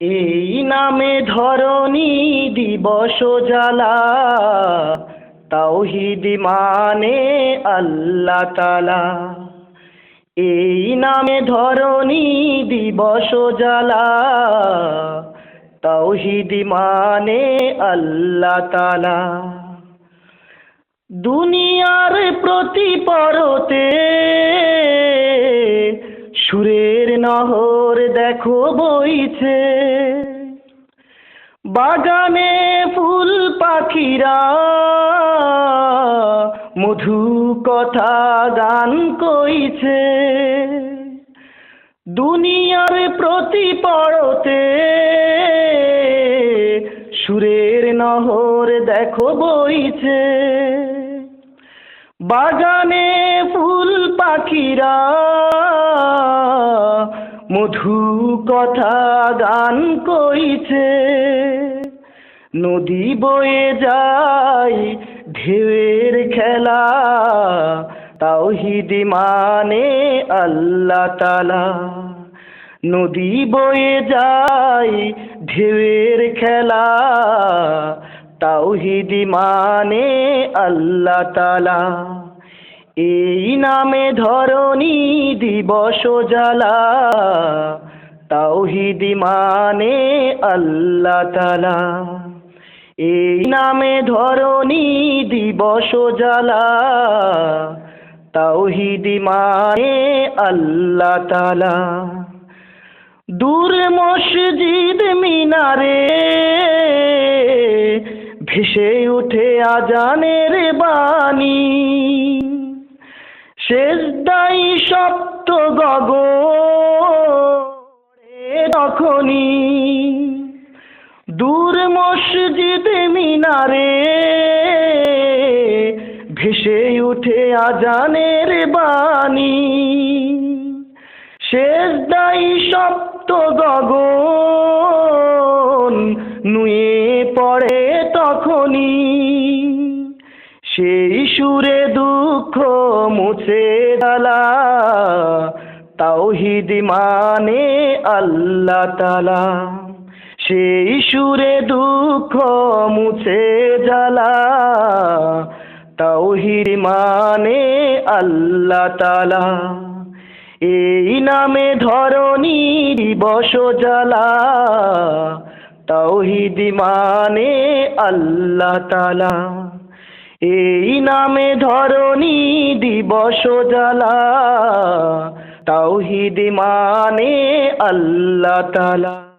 এই নামে ধরণী দিবস জ্বালা, তাওহিদ মানে আল্লাহ তালা এই নামে ধরণী দিবস জ্বালা, তাওহিদ মানে আল্লাহ তালা দুনিয়ার প্রতি পরতে সুরের নহর দেখো বইছে। বাগানে ফুল পাখিরা মধু কথা গান কইছে। দুনিয়ার প্রতি পড়তে সুরের নহর দেখো বইছে। বাগানে ফুল পাখিরা মধু কথা গান কইছে, নদী বয়ে যায় ঢেউয়ের খেলা, তাওহিদ মানে আল্লাহ তালা নদী বয়ে যায় ঢেউয়ের খেলা, তাওহিদ মানে আল্লাহ তালা এই নামে ধরণী দিবস জ্বালা, তাওহিদ মানে আল্লাহ তালা এই নামে ধরণী দিবস জ্বালা, তাওহিদ মানে আল্লাহ তালা দূর মসজিদ মিনারে ভেসে উঠে আজানের বাণী শেষ দাই সপ্ত গগ তখনই দূর মসজিদ মিনারে ভেসে উঠে আজানের বাণী। শেষ দাই সপ্ত গগন নুয়ে পড়ে তখনই সেই সুরে দুঃখ মুছে ডালা তাওহিদ মানে আল্লাহ তালা সেই সুরে দুঃখ মুছে জ্বালা তাওহিদ মানে আল্লাহ তালা এই নামে ধরণী দিবস জ্বালা। তাওহিদ মানে আল্লাহ তালা এই নামে ধরণী দিবস জ্বালা তাওহিদ মানে আল্লাহ তালা